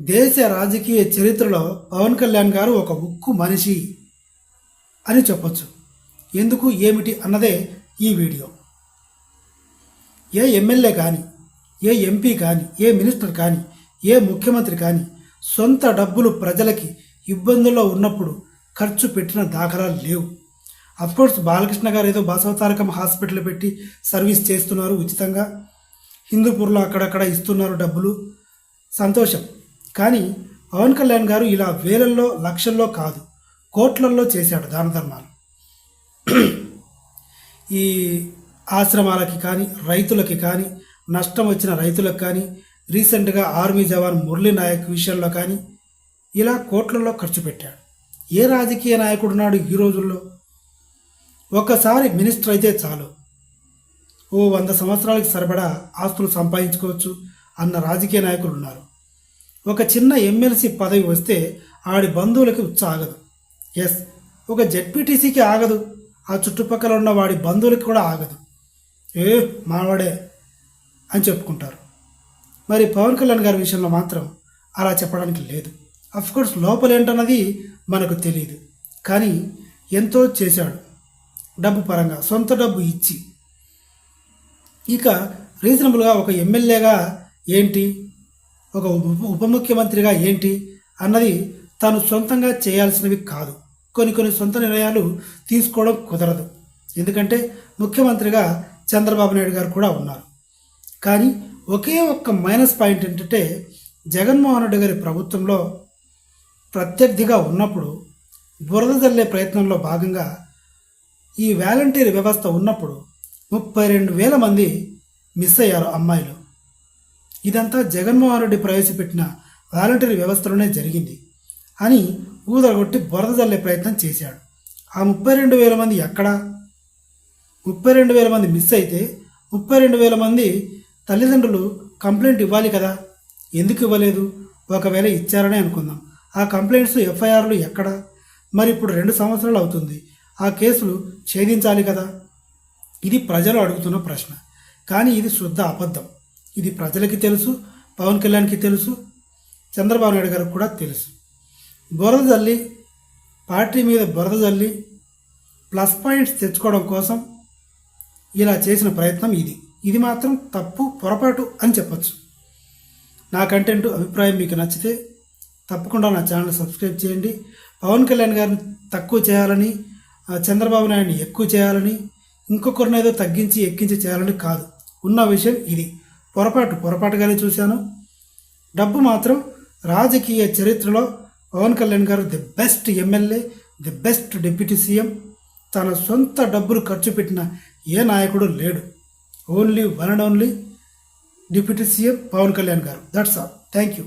దేశ రాజకీయ చరిత్రలో పవన్ కళ్యాణ్ గారు ఒక ఉక్కు మనిషి అని చెప్పొచ్చు. ఎందుకు ఏమిటి అన్నదే ఈ వీడియో. ఏ ఎమ్మెల్యే కానీ ఏ ఎంపీ కానీ ఏ మినిస్టర్ కానీ ఏ ముఖ్యమంత్రి కానీ సొంత డబ్బులు ప్రజలకి ఇబ్బందుల్లో ఉన్నప్పుడు ఖర్చు పెట్టిన దాఖలాలు లేవు. అఫ్కోర్స్ బాలకృష్ణ గారు ఏదో బసవతారకం హాస్పిటల్ పెట్టి సర్వీస్ చేస్తున్నారు ఉచితంగా. హిందూపూర్లో అక్కడక్కడ ఇస్తున్నారు డబ్బులు. సంతోషం. కానీ పవన్ కళ్యాణ్ గారు ఇలా వేలల్లో లక్షల్లో కాదు కోట్లల్లో చేశాడు దాన ధర్మాలు. ఈ ఆశ్రమాలకి కానీ రైతులకి కానీ నష్టం వచ్చిన రైతులకు కానీ రీసెంట్గా ఆర్మీ జవాన్ మురళీ నాయక్ విషయంలో కానీ ఇలా కోట్లలో ఖర్చు పెట్టాడు. ఏ రాజకీయ నాయకుడు నాడు ఈ రోజుల్లో? ఒక్కసారి మినిస్టర్ అయితే చాలు. ఓ వంద సంవత్సరాలకు సరిపడా ఆస్తులు సంపాదించుకోవచ్చు అన్న రాజకీయ నాయకులు ఉన్నారు. ఒక చిన్న ఎమ్మెల్సీ పదవి వస్తే ఆడి బంధువులకి ఆగదు ఎస్ ఒక జెడ్పీటీసీకి ఆగదు. ఆ చుట్టుపక్కల ఉన్న వాడి బంధువులకి కూడా ఆగదు. ఏ మావాడే అని చెప్పుకుంటారు. మరి పవన్ కళ్యాణ్ గారి విషయంలో మాత్రం అలా చెప్పడానికి లేదు. అఫ్కోర్స్ లోపల ఏంటన్నది మనకు తెలియదు కానీ ఎంతో చేశాడు. డబ్బు పరంగా సొంత డబ్బు ఇచ్చి. ఇక రీజనబుల్గా ఒక ఎమ్మెల్యేగా ఏంటి? ఒక ఉప ఉప ముఖ్యమంత్రిగా ఏంటి అన్నది తాను సొంతంగా చేయాల్సినవి కాదు. కొన్ని కొన్ని సొంత నిర్ణయాలు తీసుకోవడం కుదరదు. ఎందుకంటే ముఖ్యమంత్రిగా చంద్రబాబు నాయుడు గారు కూడా ఉన్నారు. కానీ ఒకే ఒక్క మైనస్ పాయింట్ ఏంటంటే జగన్మోహన్ రెడ్డి గారి ప్రభుత్వంలో ప్రత్యర్థిగా ఉన్నప్పుడు బురద జల్లే ప్రయత్నంలో భాగంగా ఈ వాలంటీర్ వ్యవస్థ ఉన్నప్పుడు ముప్పై రెండు వేల మంది మిస్ అయ్యారు అమ్మాయిలు. ఇదంతా జగన్మోహన్ రెడ్డి ప్రవేశపెట్టిన వాలంటరీ వ్యవస్థలోనే జరిగింది. అని ఊదరగొట్టి బురద జల్లే ప్రయత్నం చేశాడు. ఆ ముప్పై రెండు వేల మంది ఎక్కడా? ముప్పై రెండు వేల మంది మిస్ అయితే ముప్పై రెండు వేల మంది తల్లిదండ్రులు కంప్లైంట్ ఇవ్వాలి కదా? ఎందుకు ఇవ్వలేదు? ఒకవేళ ఇచ్చారనే అనుకుందాం. ఆ కంప్లైంట్స్ ఎఫ్ఐఆర్లు ఎక్కడ? మరి ఇప్పుడు రెండు సంవత్సరాలు అవుతుంది. ఆ కేసులు ఛేదించాలి కదా? ఇది ప్రజలు అడుగుతున్న ప్రశ్న. కానీ ఇది శుద్ధ అబద్ధం. ఇది ప్రజలకి తెలుసు పవన్ కళ్యాణ్కి తెలుసు చంద్రబాబు నాయుడు గారికి కూడా తెలుసు. బురద జల్లి పార్టీ మీద బురద జల్లి ప్లస్ పాయింట్స్ తెచ్చుకోవడం కోసం ఇలా చేసిన ప్రయత్నం ఇది. ఇది మాత్రం తప్పు పొరపాటు అని చెప్పచ్చు. నా కంటెంట్ అభిప్రాయం మీకు నచ్చితే తప్పకుండా నా ఛానల్ సబ్స్క్రైబ్ చేయండి. పవన్ కళ్యాణ్ గారిని తక్కువ చేయాలని చంద్రబాబు నాయుడిని ఎక్కువ చేయాలని ఇంకొకరిని ఏదో తగ్గించి ఎక్కించి చేయాలని కాదు. ఉన్న విషయం ఇది. పొరపాటు పొరపాటుగానే చూశాను. డబ్బు మాత్రం రాజకీయ చరిత్రలో Pawan Kalyan garu the best MLA the best deputy CM. తన సొంత డబ్బులు ఖర్చు పెట్టిన ఏ నాయకుడు లేడు. Only one and only deputy CM Pawan Kalyan garu. That's all thank you